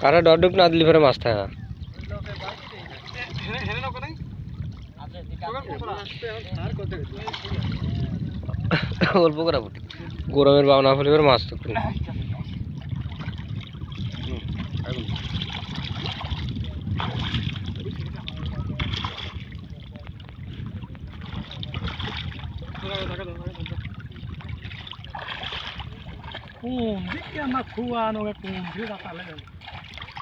কারা ডডুক না দিলে ফেরে মাছ থাকা অল্প করে ফুটি গরমের বাবনা ফেলে এবার মাছ তো কোন দিকে আমার কোন রাখালে বাজে নিয়ে বাজে নিয়ে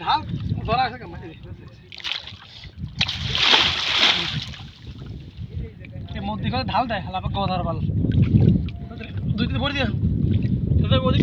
ঢাল ধরা আছে কেমন এই মধ্যে করে ঢাল দেয় হালাপা গদার বাল দুই দিন ভরে দিয়ে তোদের ওদিক।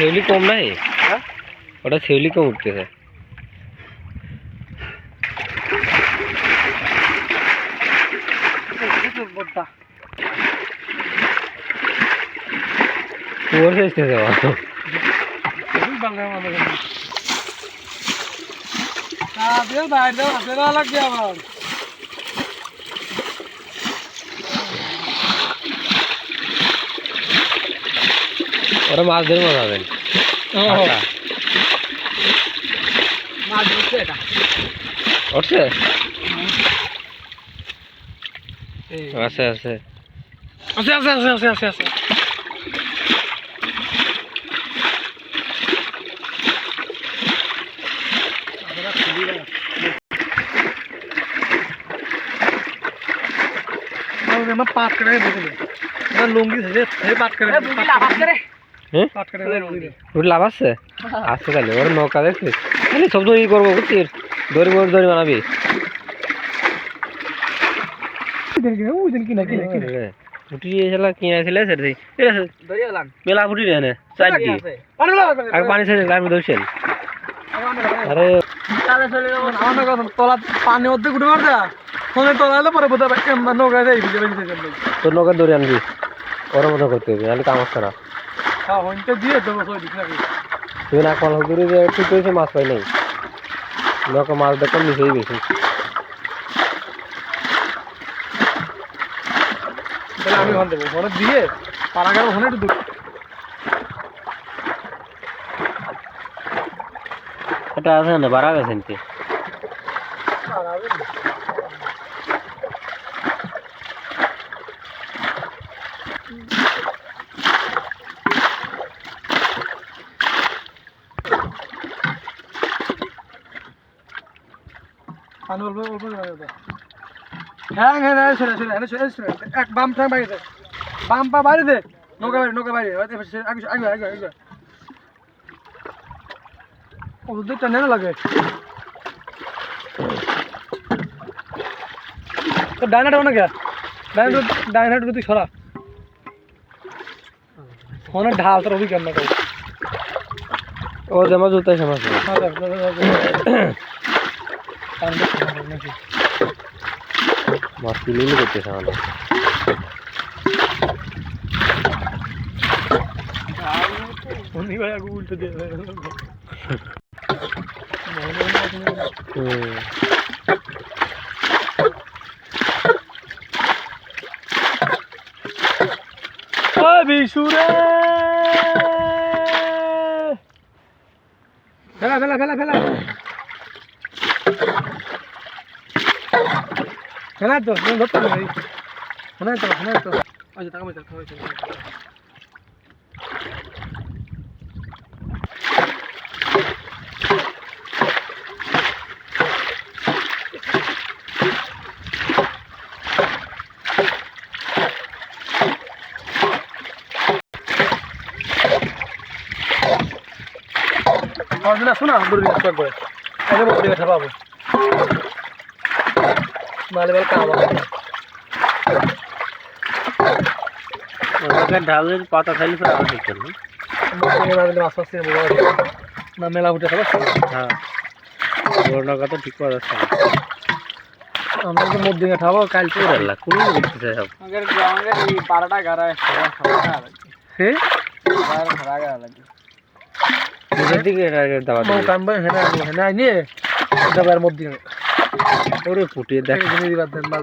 শিউলি কম নাই? ওটা শিউলি কম উঠতেছে। বড়টা কুয়োর শেষতেছে খুবই বাংলা আমাদের তাদের বাইরে হাতে না লাগবে আবার ওরা মাছ ধরে মজা হবেন আচ্ছা। মাছ ধরছে এটা। উঠছে আছে আছে। আছে আছে আছে আছে আছে আছে। পাট করে লুঙ্গি পাট করে পাট করে হ্যাঁ? পাট করে রুটি লাভ আছে? আছে তাহলে ওর নৌকা দেখছিস? তাহলে সব তো ই করব বুঝছিস? দড়ি মোড় দড়ি বানাবি। ফুটি এসেলা কিনে আসলে সেটা দেখি। এটা মেলা ফুটি রে নে চারটি আগে পানি ছেড়ে আমি ধরছেন আরে তলা পানি অর্ধেক উঠে মারছে ফোনে তলালে পরে বোধ নৌকা দেয় তোর নৌকা দড়ি আনবি। ওর মতো করতে হবে নাহলে কাম আসছে না। হ্যাঁ দিয়ে দেবো না কল হুদুরে যে ঠিক কইছে মাছ পাই নাই। লোকে মাছ দেখো নিচেই বেশি। তাহলে আমি ঘন দেবো। ঘরে দিয়ে পাড়া গেল ঘনে একটু এটা আছে না বাড়া গেছেন কি বাড়াবেন পানি অল্প অল্প হ্যাঁ হ্যাঁ হ্যাঁ সরে সরে হ্যাঁ এক বাম ঠ্যাং বাইরে দে। বাম পা বাইরে দে। নৌকা বাইরে নৌকা বাইরে। আগে আগে আগে আগে ও দুধটা নেনা লাগে। তো ডাইনাটা অনেক ডাইনাটা ডাইনাটা তুই সরা। অনেক ঢাল তোর অভিজ্ঞান না ও জামা জুতা সমাজ মাছ উনি ভাই আগে উল্টে দিয়ে বিশুরে ফেলা ফেলা ফেলা ফেলা। ফেলা তো ধরতে পারি শোনাই তো শোনাই তো আচ্ছা টাকা পয়সা পড়াশোনা শোনা দূর করে পাবো মালে বেল কাম আমাকে ঢালের পাতা খাইলে পরে আবার ঠিক করবি মাছ মাছ না মেলা উঠে খাবার হ্যাঁ। বড় তো ঠিক করা যাচ্ছে না। আমরা তো মধ্যে খাব কাল তো আল্লাহ কোনো দেখতেছে সব আমাদের আমাদের এই পাড়াটা দিকে টার্গেট দেওয়া মৌ দিবে। কাম হেনা হেনা নিয়ে দাবার মধ্যে ওরে ফুটিয়ে দেখ। জিনিস দিবার দেন বাল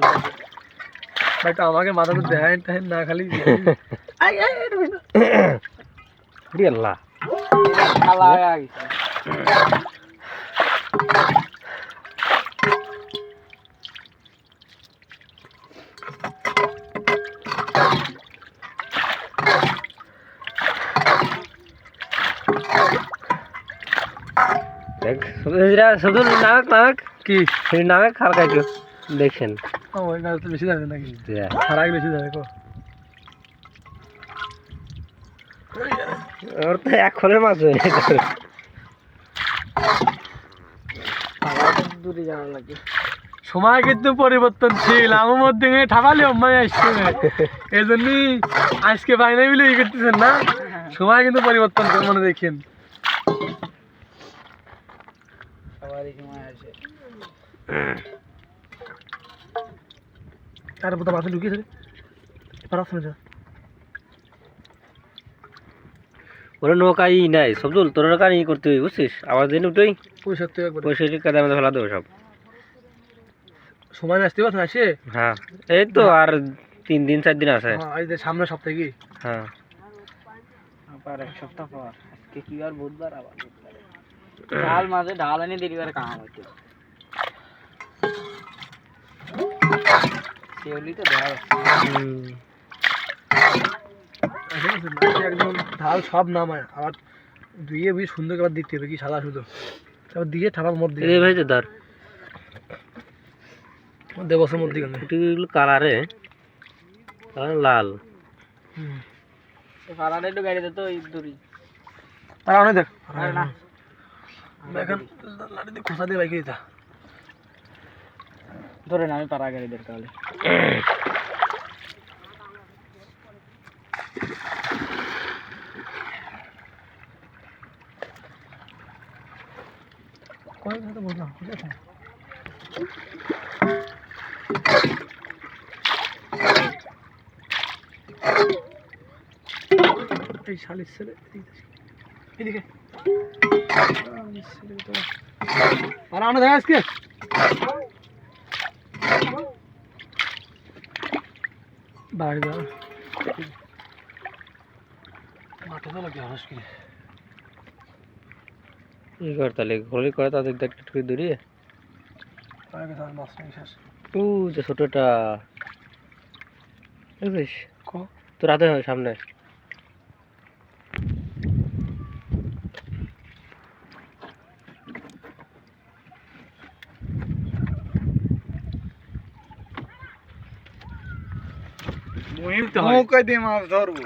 ভাই তো আমাকে মাথা তো দেখায় টাইম না খালি আই আই ওরে আল্লাহ। দেখ শুধু এরা শুধু নামক নামক কি সেই নামক খাল খাইছো? ওই তো বেশি দাঁড়ে নাকি? দেখ। সারা বেশি কো। ওর তো এক খোলের মাছ হয়ে গেছে। দূরে যাওয়া লাগে। সময় কিন্তু পরিবর্তনশীল। আমার মধ্যে ঠাপালি অম্মাই আসছে এই জন্যই আজকে বাইরে মিলে ই করতেছেন না? সময় কিন্তু পরিবর্তন করে মনে দেখেন সবারই সময় আছে আর বোধ মাথা ঢুকিয়েছে পারা শুনে যা। ওরা নৌকা ই নাই সবজুল তোর নৌকা ই করতে হই বুঝছিস? আবার দিন উঠোই পয়সা তো একবার। পয়সা কাদা মধ্যে ফেলা দেবো সব। সময় আসতে পারছেন আসে? হ্যাঁ। এই তো আর তিন দিন চার দিন আছে। হ্যাঁ এই যে সামনে সপ্তাহে কি? হ্যাঁ। আবার এক সপ্তাহ পর। আজকে কি আর বুধবার আবার ঢাল মাঝে ঢাল এনে দেরিবার কাম হচ্ছে। শিওলি তো দেখা হুম। মাঝে একদম ঢাল সব নামায় আবার ধুয়ে বুঝে সুন্দর করে দিতে হবে কি সাদা শুধু। তারপর দিয়ে ঠাপার মধ্যে এই ভাই ধর। দেবসের মধ্যে কেন ফুটিগুলো কালারে লাল। ভাড়াটা একটু গাড়িতে তো অনেক দেখ। আরে না। এখন লাড়ি খোসা দিয়ে বাইকে দিতা। ধরেন আমি পাড়া গাড়িদের তাহলে। কয় ঠিক আছে? এই শালির ছেলে এদিকে। আর আমরা দেখা আজকে। বাড়ি দাও। মাঠে তো লাগে হাস কি? কর তাহলে? ঘোলি করে তাদের একটু একটু দূরিয়ে ও যে ছোটটা। তোর হাতে সামনে। নৌকায় দিয়ে মাছ ধরবো।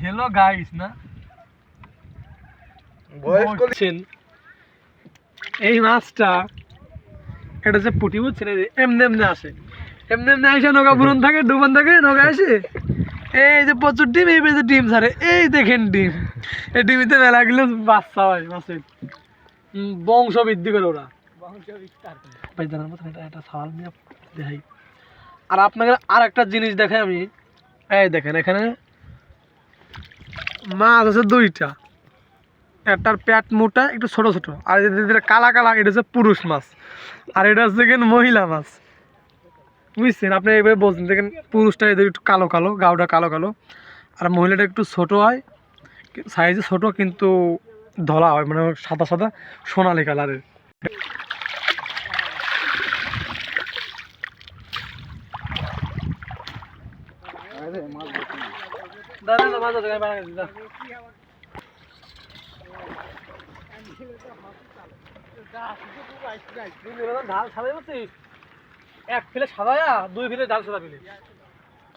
হ্যালো গাইস না? এই মাছটা এটা যে পুটি বুঝছেন? এমনি এমনি আসে। এমনি এমনি আসে নৌকা বুরন থাকে ডুবন থাকে নৌকা আসে। এই যে প্রচুর ডিম এই যে ডিম ছাড়ে এই দেখেন ডিম। এই ডিমিতে মেলা গেলে বাচ্চা হয় মাছের বংশ বৃদ্ধি করে ওরা। ভাই জানার মতন এটা সাল নিয়ে দেখাই। আর আপনাকে আর একটা জিনিস দেখাই আমি। এই দেখেন, এখানে মাছ আছে দুইটা। একটার প্যাট মোটা, একটু ছোট ছোট। আর যেটা কালা কালা, এটা হচ্ছে পুরুষ মাছ। আর এটা হচ্ছে দেখেন মহিলা মাছ। বুঝছেন? আপনি এইভাবে বলছেন, দেখেন পুরুষটা এদের একটু কালো কালো গাওটা কালো কালো। আর মহিলাটা একটু ছোট হয়, সাইজে ছোট, কিন্তু ধলা হয় মানে সাদা সাদা সোনালি কালারের। দাদা দাদা মাছ ঢাল সাজাই বলছিস এক ফেলে সাদায়া দুই ফেলে ডাল সাদা ফেলে।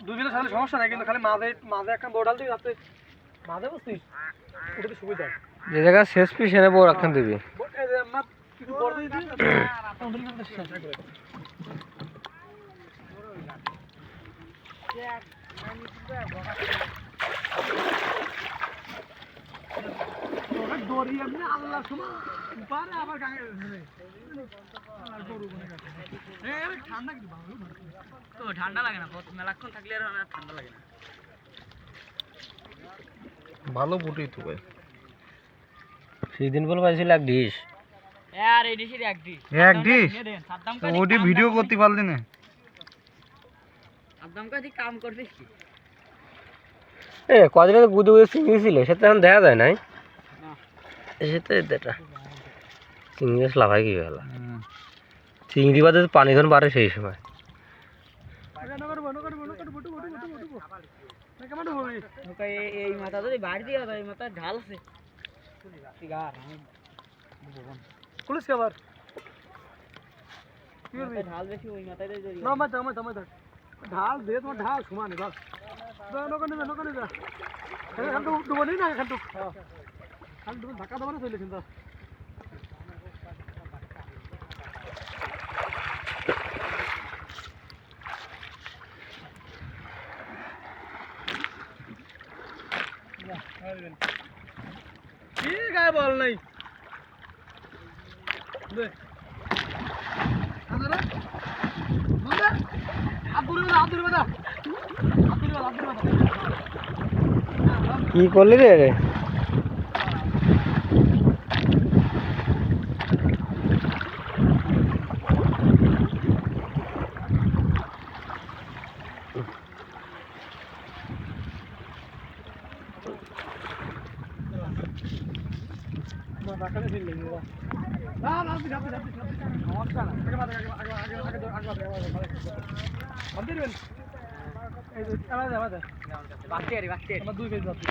দুই ফেলে সাজালে সমস্যা নাই কিন্তু খালি মাঝে মাঝে একটা বড় ডাল দিবি তাতে মাঝে বসছিস এটা তো সুবিধা। যে জায়গা শেষ পিস এনে বড় রাখান দিবি। কিছু বড় দিয়ে দিবি শেষ করে। দড়ি আল্লাহ পারে আবার ধরে। ঠান্ডা কিন্তু ভালো। তো ঠান্ডা লাগে না মেলাক্ষণ থাকলে আর ঠান্ডা লাগে না ভালো বুটি তো ভাই সেদিন বলে পাইছিল এক ডিশ এক ডিশ এক ডিশ? ওটি ভিডিও করতে পারলি না সাদ্দাম কাছে কাম করছিস কি এ কদিন আগে গুদে গুদে চিংড়ি ছিল সেটা এখন দেখা যায় নাই। না। সেটা এটা। চিংড়ি লাভাই কি হলো? চিংড়ি বাদে তো পানি যখন বাড়ে সেই সময়। এই- এই মাথা যদি বাড়ি দিয়ে এই মাথা ঢাল আছে। আবার? ঢাল বেশি ওই মাথায় দিয়ে ঢাল, দে তোমার ঢাল, সমানে, বাস। নৌকানে যা নৌকানে যা। এখান তো ডুবো নেই না এখান তো খালি ডুবো ধাক্কা দেবো না চলে চিন্তা কি গায়ে বল নাই দে আদরে মুন্ডা আদুরে বাদা আদুরে বাদা আদুরে বাদা আদুরে বাদা কি করলি রে রে না না সমস্যা না বাকি আর বাকি আমার দুই পেজ বাকি